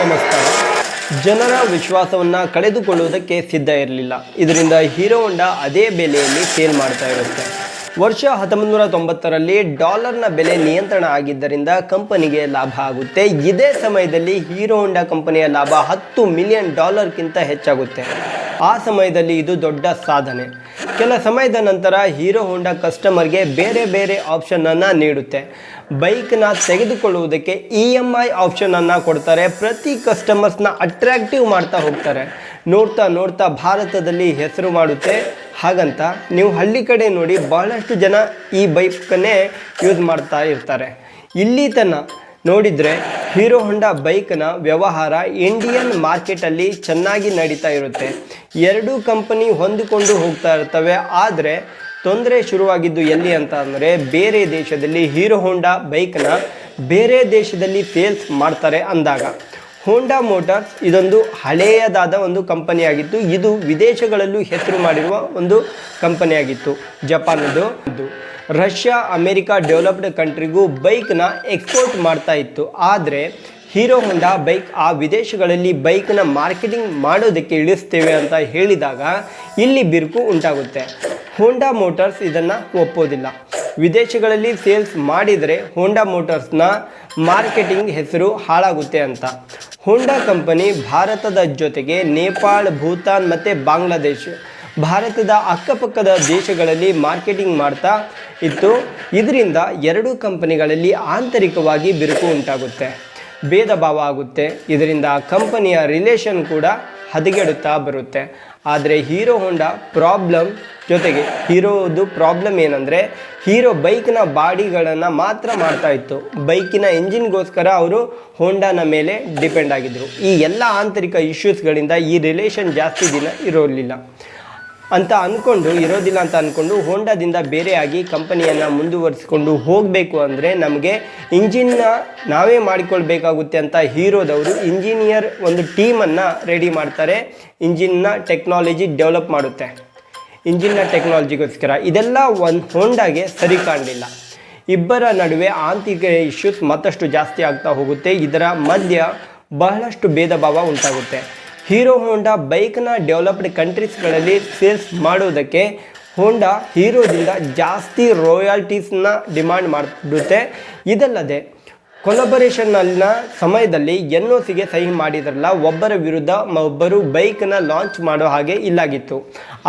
ನಮಸ್ಕಾರ. ಜನರ ವಿಶ್ವಾಸವನ್ನು ಕಳೆದುಕೊಳ್ಳುವುದಕ್ಕೆ ಸಿದ್ಧ ಇರಲಿಲ್ಲ. ಇದರಿಂದ ಹೀರೋ ಹೊಂಡ ಅದೇ ಬೆಲೆಯಲ್ಲಿ ಸೇಲ್ ಮಾಡ್ತಾ ಇರುತ್ತೆ. ವರ್ಷ ಹತ್ತೊಂಬತ್ತು ತೊಂಬತ್ತರಲ್ಲಿ ಡಾಲರ್ನ ಬೆಲೆ ನಿಯಂತ್ರಣ ಆಗಿದ್ದರಿಂದ ಕಂಪನಿಗೆ ಲಾಭ ಆಗುತ್ತೆ. ಇದೇ ಸಮಯದಲ್ಲಿ ಹೀರೋ ಹೊಂಡಾ ಕಂಪನಿಯ ಲಾಭ ಹತ್ತು ಮಿಲಿಯನ್ ಡಾಲರ್ಗಿಂತ ಹೆಚ್ಚಾಗುತ್ತೆ. ಆ ಸಮಯದಲ್ಲಿ ಇದು ದೊಡ್ಡ ಸಾಧನೆ. ಕೆಲ ಸಮಯದ ನಂತರ ಹೀರೋ ಹೋಂಡಾ ಕಸ್ಟಮರ್ಗೆ ಬೇರೆ ಬೇರೆ ಆಪ್ಷನನ್ನು ನೀಡುತ್ತೆ. ಬೈಕ್ನ ತೆಗೆದುಕೊಳ್ಳುವುದಕ್ಕೆ ಇ ಎಂ ಐ ಆಪ್ಷನನ್ನು ಕೊಡ್ತಾರೆ. ಪ್ರತಿ ಕಸ್ಟಮರ್ಸ್ನ ಅಟ್ರಾಕ್ಟಿವ್ ಮಾಡ್ತಾ ಹೋಗ್ತಾರೆ. ನೋಡ್ತಾ ನೋಡ್ತಾ ಭಾರತದಲ್ಲಿ ಹೆಸರು ಮಾಡುತ್ತೆ. ಹಾಗಂತ ನೀವು ಹಳ್ಳಿ ಕಡೆ ನೋಡಿ ಬಹಳಷ್ಟು ಜನ ಈ ಬೈಕನ್ನೇ ಯೂಸ್ ಮಾಡ್ತಾ ಇರ್ತಾರೆ. ಇಲ್ಲಿ ತನಕ ನೋಡಿದರೆ ಹೀರೋ ಹೊಂಡಾ ಬೈಕ್ನ ವ್ಯವಹಾರ ಇಂಡಿಯನ್ ಮಾರ್ಕೆಟಲ್ಲಿ ಚೆನ್ನಾಗಿ ನಡೀತಾ ಇರುತ್ತೆ. ಎರಡೂ ಕಂಪನಿ ಹೊಂದಿಕೊಂಡು ಹೋಗ್ತಾ ಇರ್ತವೆ. ಆದರೆ ತೊಂದರೆ ಶುರುವಾಗಿದ್ದು ಎಲ್ಲಿ ಅಂತ ಅಂದರೆ ಬೇರೆ ದೇಶದಲ್ಲಿ ಹೀರೋ ಹೊಂಡಾ ಬೈಕ್ನ ಬೇರೆ ದೇಶದಲ್ಲಿ ಸೇಲ್ಸ್ ಮಾಡ್ತಾರೆ ಅಂದಾಗ. ಹೋಂಡಾ ಮೋಟಾರ್ಸ್ ಇದೊಂದು ಹಳೆಯದಾದ ಒಂದು ಕಂಪನಿಯಾಗಿತ್ತು. ಇದು ವಿದೇಶಗಳಲ್ಲೂ ಹೆಸರು ಮಾಡಿರುವ ಒಂದು ಕಂಪನಿಯಾಗಿತ್ತು. ಜಪಾನದು ಇದು ರಷ್ಯಾ, ಅಮೆರಿಕಾ ಡೆವಲಪ್ಡ್ ಕಂಟ್ರಿಗೂ ಬೈಕ್ನ ಎಕ್ಸ್ಪೋರ್ಟ್ ಮಾಡ್ತಾ ಇತ್ತು. ಆದರೆ ಹೀರೋ ಹೊಂಡಾ ಬೈಕ್ ಆ ವಿದೇಶಗಳಲ್ಲಿ ಬೈಕ್ನ ಮಾರ್ಕೆಟಿಂಗ್ ಮಾಡೋದಕ್ಕೆ ಇಳಿಸ್ತೇವೆ ಅಂತ ಹೇಳಿದಾಗ ಇಲ್ಲಿ ಬಿರುಕು ಉಂಟಾಗುತ್ತೆ. ಹೋಂಡಾ ಮೋಟರ್ಸ್ ಇದನ್ನು ಒಪ್ಪೋದಿಲ್ಲ. ವಿದೇಶಗಳಲ್ಲಿ ಸೇಲ್ಸ್ ಮಾಡಿದರೆ ಹೋಂಡಾ ಮೋಟರ್ಸ್ನ ಮಾರ್ಕೆಟಿಂಗ್ ಹೆಸರು ಹಾಳಾಗುತ್ತೆ ಅಂತ. ಹೋಂಡಾ ಕಂಪನಿ ಭಾರತದ ಜೊತೆಗೆ ನೇಪಾಳ, ಭೂತಾನ್ ಮತ್ತು ಬಾಂಗ್ಲಾದೇಶ ಭಾರತದ ಅಕ್ಕಪಕ್ಕದ ದೇಶಗಳಲ್ಲಿ ಮಾರ್ಕೆಟಿಂಗ್ ಮಾಡ್ತಾ ಇತ್ತು. ಇದರಿಂದ ಎರಡೂ ಕಂಪನಿಗಳಲ್ಲಿ ಆಂತರಿಕವಾಗಿ ಬಿರುಕು ಉಂಟಾಗುತ್ತೆ. ಭೇದ ಭಾವ ಆಗುತ್ತೆ. ಇದರಿಂದ ಕಂಪನಿಯ ರಿಲೇಷನ್ ಕೂಡ ಹದಗೆಡುತ್ತಾ ಬರುತ್ತೆ. ಆದರೆ ಹೀರೋ ಹೋಂಡಾ ಪ್ರಾಬ್ಲಮ್ ಜೊತೆಗೆ ಹೀರೋದು ಪ್ರಾಬ್ಲಮ್ ಏನಂದರೆ ಹೀರೋ ಬೈಕ್ನ ಬಾಡಿಗಳನ್ನು ಮಾತ್ರ ಮಾಡ್ತಾ ಇತ್ತು. ಬೈಕಿನ ಇಂಜಿನ್ಗೋಸ್ಕರ ಅವರು ಹೋಂಡಾನ ಮೇಲೆ ಡಿಪೆಂಡ್ ಆಗಿದ್ದರು ಈ ಎಲ್ಲ ಆಂತರಿಕ ಇಶ್ಯೂಸ್ಗಳಿಂದ ಈ ರಿಲೇಷನ್ ಜಾಸ್ತಿ ದಿನ ಇರೋಲಿಲ್ಲ ಅಂತ ಅಂದ್ಕೊಂಡು ಇರೋದಿಲ್ಲ ಅಂತ ಅಂದ್ಕೊಂಡು ಹೋಂಡಾದಿಂದ ಬೇರೆಯಾಗಿ ಕಂಪನಿಯನ್ನು ಮುಂದುವರಿಸಿಕೊಂಡು ಹೋಗಬೇಕು ಅಂದರೆ ನಮಗೆ ಇಂಜಿನ್ನ ನಾವೇ ಮಾಡಿಕೊಳ್ಬೇಕಾಗುತ್ತೆ ಅಂತ ಹೀರೋದವರು, ಇಂಜಿನಿಯರ್ ಒಂದು ಟೀಮನ್ನು ರೆಡಿ ಮಾಡ್ತಾರೆ. ಇಂಜಿನ್ನ ಟೆಕ್ನಾಲಜಿ ಡೆವಲಪ್ ಮಾಡುತ್ತೆ. ಇಂಜಿನ್ನ ಟೆಕ್ನಾಲಜಿಗೋಸ್ಕರ ಇದೆಲ್ಲ ಒಂದು ಹೋಂಡಾಗೆ ಸರಿ ಕಾಣಲಿಲ್ಲ. ಇಬ್ಬರ ನಡುವೆ ಆಂತರಿಕ ಇಶ್ಯೂಸ್ ಮತ್ತಷ್ಟು ಜಾಸ್ತಿ ಆಗ್ತಾ ಹೋಗುತ್ತೆ. ಇದರ ಮಧ್ಯ ಬಹಳಷ್ಟು ಭೇದ ಭಾವ ಉಂಟಾಗುತ್ತೆ. ಹೀರೋ ಹೋಂಡಾ ಬೈಕ್ನ ಡೆವಲಪ್ಡ್ ಕಂಟ್ರೀಸ್ಗಳಲ್ಲಿ ಸೇಲ್ಸ್ ಮಾಡೋದಕ್ಕೆ ಹೋಂಡಾ ಹೀರೋದಿಂದ ಜಾಸ್ತಿ ರಾಯಲ್ಟೀಸ್ನ ಡಿಮಾಂಡ್ ಮಾಡುತ್ತೆ ಇದಲ್ಲದೆ ಕೊಲಬರೇಷನ್ನಲ್ಲಿನ ಸಮಯದಲ್ಲಿ ಎನ್ ಒ ಸಿಗೆ ಸಹಿ ಮಾಡಿದ್ರಲ್ಲ, ಒಬ್ಬರ ವಿರುದ್ಧ ಒಬ್ಬರು ಬೈಕ್ನ ಲಾಂಚ್ ಮಾಡೋ ಹಾಗೆ ಇಲ್ಲಾಗಿತ್ತು.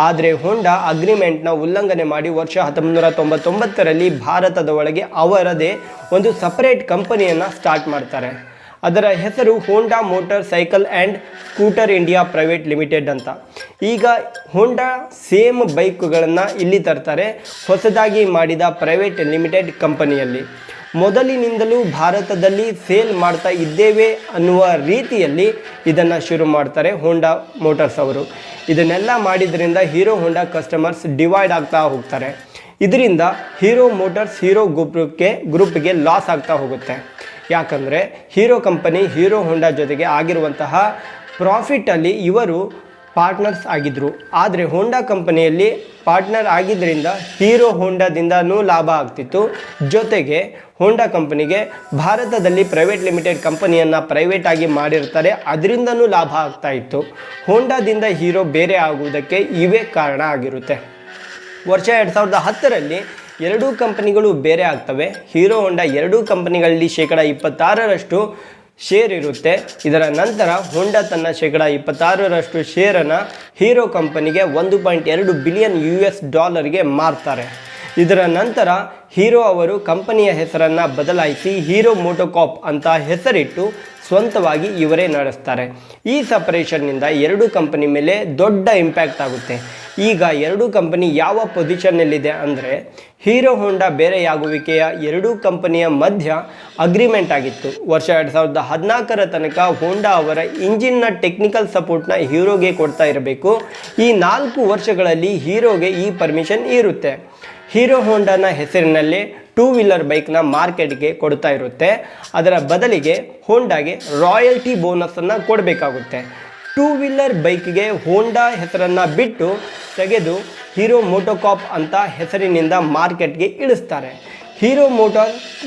ಆದರೆ ಹೋಂಡಾ ಅಗ್ರಿಮೆಂಟ್ನ ಉಲ್ಲಂಘನೆ ಮಾಡಿ ವರ್ಷ ಹತ್ತೊಂಬತ್ತು ನೂರ ತೊಂಬತ್ತೊಂಬತ್ತರಲ್ಲಿ ಭಾರತದ ಒಳಗೆ ಅವರದೇ ಒಂದು ಸಪರೇಟ್ ಕಂಪನಿಯನ್ನು ಸ್ಟಾರ್ಟ್ ಮಾಡ್ತಾರೆ. ಅದರ ಹೆಸರು Honda motorcycle and scooter India private limited ಅಂತ. ಈಗ ಹೋಂಡಾ ಸೇಮ್ ಬೈಕ್ಗಳನ್ನು ಇಲ್ಲಿ ತರ್ತಾರೆ, ಹೊಸದಾಗಿ ಮಾಡಿದ ಪ್ರೈವೇಟ್ ಲಿಮಿಟೆಡ್ ಕಂಪನಿಯಲ್ಲಿ. ಮೊದಲಿನಿಂದಲೂ ಭಾರತದಲ್ಲಿ ಸೇಲ್ ಮಾಡ್ತಾ ಇದ್ದೇವೆ ಅನ್ನುವ ರೀತಿಯಲ್ಲಿ ಇದನ್ನು ಶುರು ಮಾಡ್ತಾರೆ ಹೋಂಡಾ ಮೋಟರ್ಸ್ ಅವರು. ಇದನ್ನೆಲ್ಲ ಮಾಡಿದ್ರಿಂದ ಹೀರೋ ಹೋಂಡಾ ಕಸ್ಟಮರ್ಸ್ ಡಿವೈಡ್ ಆಗ್ತಾ ಹೋಗ್ತಾರೆ. ಇದರಿಂದ ಹೀರೋ ಮೋಟರ್ಸ್ ಹೀರೋ ಗ್ರೂಪ್ಗೆ ಗ್ರೂಪ್ಗೆ ಲಾಸ್ ಆಗ್ತಾ ಹೋಗುತ್ತೆ. ಯಾಕಂದರೆ ಹೀರೋ ಕಂಪನಿ, ಹೀರೋ ಹೋಂಡಾ ಜೊತೆಗೆ ಆಗಿರುವಂತಹ ಪ್ರಾಫಿಟಲ್ಲಿ ಇವರು ಪಾರ್ಟ್ನರ್ಸ್ ಆಗಿದ್ದರು ಆದರೆ ಹೋಂಡಾ ಕಂಪನಿಯಲ್ಲಿ ಪಾರ್ಟ್ನರ್ ಆಗಿದ್ದರಿಂದ ಹೀರೋ ಹೋಂಡಾದಿಂದನೂ ಲಾಭ ಆಗ್ತಿತ್ತು. ಜೊತೆಗೆ ಹೋಂಡಾ ಕಂಪನಿಗೆ ಭಾರತದಲ್ಲಿ ಪ್ರೈವೇಟ್ ಲಿಮಿಟೆಡ್ ಕಂಪನಿಯನ್ನು ಪ್ರೈವೇಟ್ ಆಗಿ ಮಾಡಿರ್ತಾರೆ. ಅದರಿಂದನೂ ಲಾಭ ಆಗ್ತಾ ಇತ್ತು. ಹೋಂಡಾದಿಂದ ಹೀರೋ ಬೇರೆ ಆಗುವುದಕ್ಕೆ ಇವೇ ಕಾರಣ ಆಗಿರುತ್ತೆ. ವರ್ಷ ಎರಡು ಸಾವಿರದ ಹತ್ತರಲ್ಲಿ ಎರಡೂ ಕಂಪನಿಗಳು ಬೇರೆ ಆಗ್ತವೆ. ಹೀರೋ ಹೋಂಡಾ ಎರಡೂ ಕಂಪನಿಗಳಲ್ಲಿ ಶೇಕಡ ಇಪ್ಪತ್ತಾರರಷ್ಟು ಶೇರ್ ಇರುತ್ತೆ. ಇದರ ನಂತರ ಹೋಂಡಾ ತನ್ನ ಶೇಕಡ ಇಪ್ಪತ್ತಾರರಷ್ಟು ಶೇರನ್ನು ಹೀರೋ ಕಂಪನಿಗೆ ಒಂದು ಪಾಯಿಂಟ್ ಎರಡು ಬಿಲಿಯನ್ ಯು ಎಸ್ ಡಾಲರ್ಗೆ ಮಾರ್ತಾರೆ. ಇದರ ನಂತರ ಹೀರೋ ಅವರು ಕಂಪನಿಯ ಹೆಸರನ್ನು ಬದಲಾಯಿಸಿ ಹೀರೋ ಮೋಟೋಕಾಪ್ ಅಂತ ಹೆಸರಿಟ್ಟು ಸ್ವಂತವಾಗಿ ಇವರೇ ನಡೆಸ್ತಾರೆ. ಈ ಸಪರೇಷನ್ನಿಂದ ಎರಡು ಕಂಪನಿ ಮೇಲೆ ದೊಡ್ಡ ಇಂಪ್ಯಾಕ್ಟ್ ಆಗುತ್ತೆ. ಈಗ ಎರಡೂ ಕಂಪನಿ ಯಾವ ಪೊಸಿಷನ್ನಲ್ಲಿದೆ ಅಂದರೆ ಹೀರೋ ಹೋಂಡಾ ಬೇರೆಯಾಗುವಿಕೆಯ ಎರಡೂ ಕಂಪನಿಯ ಮಧ್ಯ ಅಗ್ರಿಮೆಂಟ್ ಆಗಿತ್ತು. ವರ್ಷ ಎರಡು ಸಾವಿರದ ಹದಿನಾಲ್ಕರ ತನಕ ಹೋಂಡಾ ಅವರ ಇಂಜಿನ್ನ ಟೆಕ್ನಿಕಲ್ ಸಪೋರ್ಟ್ನ ಹೀರೋಗೆ ಕೊಡ್ತಾ ಇರಬೇಕು. ಈ ನಾಲ್ಕು ವರ್ಷಗಳಲ್ಲಿ ಹೀರೋಗೆ ಈ ಪರ್ಮಿಷನ್ ಇರುತ್ತೆ. ಹೀರೋ ಹೋಂಡಾನ ಹೆಸರಿನಲ್ಲಿ ಟೂ ವೀಲರ್ ಬೈಕ್ನ ಮಾರ್ಕೆಟ್ಗೆ ಕೊಡ್ತಾ ಇರುತ್ತೆ. ಅದರ ಬದಲಿಗೆ ಹೋಂಡಾಗೆ ರಾಯಲ್ಟಿ ಬೋನಸನ್ನು ಕೊಡಬೇಕಾಗುತ್ತೆ. ಟೂ ವೀಲರ್ ಬೈಕ್ಗೆ ಹೋಂಡಾ ಹೆಸರನ್ನು ಬಿಟ್ಟು ತೆಗೆದು ಹೀರೋ ಮೋಟೋಕಾಪ್ ಅಂತ ಹೆಸರಿನಿಂದ ಮಾರ್ಕೆಟ್ಗೆ ಇಳಿಸ್ತಾರೆ. ಹೀರೋ ಮೋಟೋ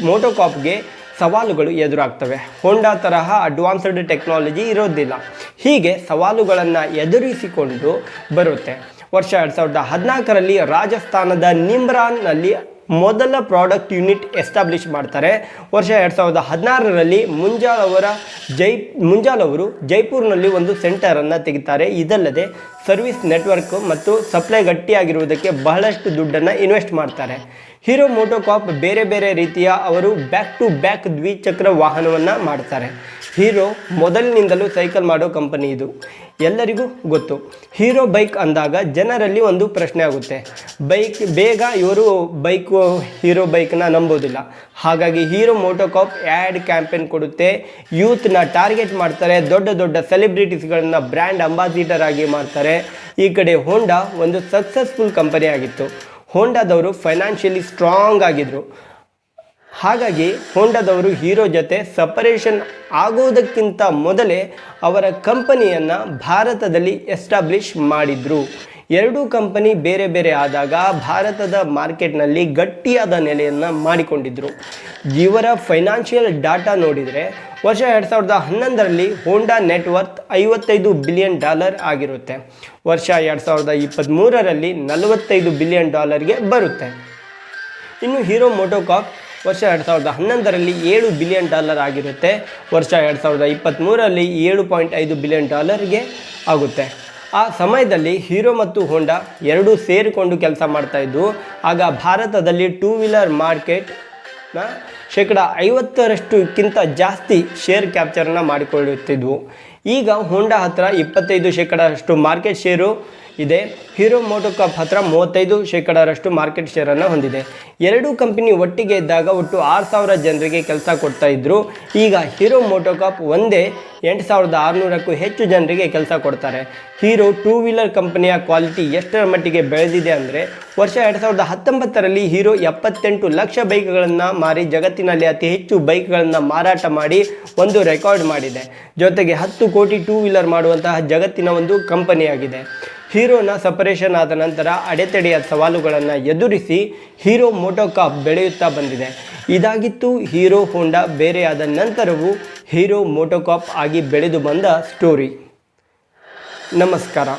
ಮೋಟೋಕಾಪ್ಗೆ ಸವಾಲುಗಳು ಎದುರಾಗ್ತವೆ. ಹೋಂಡಾ ತರಹ ಅಡ್ವಾನ್ಸ್ಡ್ ಟೆಕ್ನಾಲಜಿ ಇರೋದಿಲ್ಲ. ಹೀಗೆ ಸವಾಲುಗಳನ್ನು ಎದುರಿಸಿಕೊಂಡು ಬರುತ್ತೆ. ವರ್ಷ ಎರಡು ಸಾವಿರದ ಹದಿನಾಲ್ಕರಲ್ಲಿ ರಾಜಸ್ಥಾನದ ನಿಮ್ರಾನ್ನಲ್ಲಿ ಮೊದಲ ಪ್ರಾಡಕ್ಟ್ ಯೂನಿಟ್ ಎಸ್ಟಾಬ್ಲಿಷ್ ಮಾಡ್ತಾರೆ. ವರ್ಷ ಎರಡು ಸಾವಿರದ ಹದಿನಾರರಲ್ಲಿ ಮುಂಜಾಲ್ ಅವರ ಜೈ, ಮುಂಜಾಲ್ ಅವರು ಜೈಪುರ್ನಲ್ಲಿ ಒಂದು ಸೆಂಟರನ್ನು ತೆಗಿತಾರೆ. ಇದಲ್ಲದೆ ಸರ್ವಿಸ್ ನೆಟ್ವರ್ಕ್ ಮತ್ತು ಸಪ್ಲೈ ಗಟ್ಟಿಯಾಗಿರುವುದಕ್ಕೆ ಬಹಳಷ್ಟು ದುಡ್ಡನ್ನು ಇನ್ವೆಸ್ಟ್ ಮಾಡ್ತಾರೆ. ಹೀರೋ ಮೋಟೋಕಾಪ್ ಬೇರೆ ಬೇರೆ ರೀತಿಯ ಅವರು ಬ್ಯಾಕ್ ಟು ಬ್ಯಾಕ್ ದ್ವಿಚಕ್ರ ವಾಹನವನ್ನು ಮಾಡ್ತಾರೆ. ಹೀರೋ ಮೊದಲಿನಿಂದಲೂ ಸೈಕಲ್ ಮಾಡೋ ಕಂಪನಿ ಇದು. ಎಲ್ಲರಿಗೂ ಗೊತ್ತು. ಹೀರೋ ಬೈಕ್ ಅಂದಾಗ ಜನರಲ್ಲಿ ಒಂದು ಪ್ರಶ್ನೆ ಆಗುತ್ತೆ. ಬೈಕ್, ಬೇಗ ಇವರು ಬೈಕು, ಹೀರೋ ಬೈಕ್ನ ನಂಬೋದಿಲ್ಲ ಹಾಗಾಗಿ ಹೀರೋ ಮೋಟೋಕಾಪ್ ಆ್ಯಡ್ ಕ್ಯಾಂಪೇನ್ ಕೊಡುತ್ತೆ. ಯೂತ್ನ ಟಾರ್ಗೆಟ್ ಮಾಡ್ತಾರೆ. ದೊಡ್ಡ ದೊಡ್ಡ ಸೆಲೆಬ್ರಿಟೀಸ್ಗಳನ್ನ ಬ್ರ್ಯಾಂಡ್ ಅಂಬಾಸಿಡರ್ ಆಗಿ ಮಾಡ್ತಾರೆ. ಈ ಕಡೆ ಹೋಂಡಾ ಒಂದು ಸಕ್ಸಸ್ಫುಲ್ ಕಂಪನಿ ಆಗಿತ್ತು ಹೋಂಡಾದವರು ಫೈನಾನ್ಷಿಯಲಿ ಸ್ಟ್ರಾಂಗ್ ಆಗಿದ್ದರು ಹಾಗಾಗಿ ಹೋಂಡಾದವರು ಹೀರೋ ಜೊತೆ ಸಪರೇಷನ್ ಆಗೋದಕ್ಕಿಂತ ಮೊದಲೇ ಅವರ ಕಂಪನಿಯನ್ನು ಭಾರತದಲ್ಲಿ ಎಸ್ಟಾಬ್ಲಿಷ್ ಮಾಡಿದರು. ಎರಡೂ ಕಂಪನಿ ಬೇರೆ ಬೇರೆ ಆದಾಗ ಭಾರತದ ಮಾರ್ಕೆಟ್ನಲ್ಲಿ ಗಟ್ಟಿಯಾದ ನೆಲೆಯನ್ನು ಮಾಡಿಕೊಂಡಿದ್ದರು ಇವರ ಫೈನಾನ್ಷಿಯಲ್ ಡಾಟಾ ನೋಡಿದರೆ ವರ್ಷ ಎರಡು ಸಾವಿರದ ಹನ್ನೊಂದರಲ್ಲಿ ಹೋಂಡಾ ನೆಟ್ವರ್ತ್ ಐವತ್ತೈದು ಬಿಲಿಯನ್ ಡಾಲರ್ ಆಗಿರುತ್ತೆ. ವರ್ಷ ಎರಡು ಸಾವಿರದ ಇಪ್ಪತ್ತ್ಮೂರರಲ್ಲಿ ನಲವತ್ತೈದು ಬಿಲಿಯನ್ ಡಾಲರ್ಗೆ ಬರುತ್ತೆ. ಇನ್ನು ಹೀರೋ ಮೋಟೋಕಾಪ್ ವರ್ಷ ಎರಡು ಸಾವಿರದ ಹನ್ನೊಂದರಲ್ಲಿ ಏಳು ಬಿಲಿಯನ್ ಡಾಲರ್ ಆಗಿರುತ್ತೆ. ವರ್ಷ ಎರಡು ಸಾವಿರದ ಇಪ್ಪತ್ತ್ಮೂರರಲ್ಲಿ ಏಳು ಪಾಯಿಂಟ್ ಐದು ಬಿಲಿಯನ್ ಡಾಲರ್ಗೆ ಆಗುತ್ತೆ. ಆ ಸಮಯದಲ್ಲಿ ಹೀರೋ ಮತ್ತು ಹೋಂಡಾ ಎರಡೂ ಸೇರಿಕೊಂಡು ಕೆಲಸ ಮಾಡ್ತಾಯಿದ್ವು ಆಗ ಭಾರತದಲ್ಲಿ ಟೂ ವೀಲರ್ ಮಾರ್ಕೆಟ್ನ ಶೇಕಡ ಐವತ್ತರಷ್ಟುಕ್ಕಿಂತ ಜಾಸ್ತಿ ಶೇರ್ ಕ್ಯಾಪ್ಚರನ್ನು ಮಾಡಿಕೊಳ್ಳುತ್ತಿದ್ವು. ಈಗ ಹೋಂಡಾ ಹತ್ರ ಇಪ್ಪತ್ತೈದು ಶೇಕಡಷ್ಟು ಮಾರ್ಕೆಟ್ ಶೇರು ಇದೆ. ಹೀರೋ ಮೋಟೋಕಾಪ್ ಹತ್ರ ಮೂವತ್ತೈದು ಶೇಕಡರಷ್ಟು ಮಾರ್ಕೆಟ್ ಶೇರನ್ನು ಹೊಂದಿದೆ. ಎರಡೂ ಕಂಪನಿ ಒಟ್ಟಿಗೆ ಇದ್ದಾಗ ಒಟ್ಟು ಆರು ಸಾವಿರ ಜನರಿಗೆ ಕೆಲಸ ಕೊಡ್ತಾ ಇದ್ರು. ಈಗ ಹೀರೋ ಮೋಟೋಕಾಪ್ ಒಂದೇ ಎಂಟು ಸಾವಿರದ ಆರುನೂರಕ್ಕೂ ಹೆಚ್ಚು ಜನರಿಗೆ ಕೆಲಸ ಕೊಡ್ತಾರೆ. ಹೀರೋ ಟೂ ವೀಲರ್ ಕಂಪನಿಯ ಕ್ವಾಲಿಟಿ ಎಷ್ಟರ ಮಟ್ಟಿಗೆ ಬೆಳೆದಿದೆ ಅಂದರೆ ವರ್ಷ ಎರಡು ಸಾವಿರದ ಹತ್ತೊಂಬತ್ತರಲ್ಲಿ ಹೀರೋ ಎಪ್ಪತ್ತೆಂಟು ಲಕ್ಷ ಬೈಕ್ಗಳನ್ನು ಮಾರಿ ಜಗತ್ತಿನಲ್ಲಿ ಅತಿ ಹೆಚ್ಚು ಬೈಕ್ಗಳನ್ನು ಮಾರಾಟ ಮಾಡಿ ಒಂದು ರೆಕಾರ್ಡ್ ಮಾಡಿದೆ. ಜೊತೆಗೆ ಹತ್ತು ಕೋಟಿ ಟೂ ವೀಲರ್ ಮಾಡುವಂತಹ ಜಗತ್ತಿನ ಒಂದು ಕಂಪನಿಯಾಗಿದೆ ಹೀರೋನ ಸಪರೇಷನ್ ಆದ ನಂತರ ಅಡೆತಡೆಯ ಸವಾಲುಗಳನ್ನು ಎದುರಿಸಿ ಹೀರೋ ಮೋಟೋಕಾಪ್ ಬೆಳೆಯುತ್ತಾ ಬಂದಿದೆ. ಇದಾಗಿತ್ತು ಹೀರೋ ಹೋಂಡಾ ಬೇರೆಯಾದ ನಂತರವೂ ಹೀರೋ ಮೋಟೋಕಾಪ್ ಆಗಿ ಬೆಳೆದು ಬಂದ ಸ್ಟೋರಿ. ನಮಸ್ಕಾರ.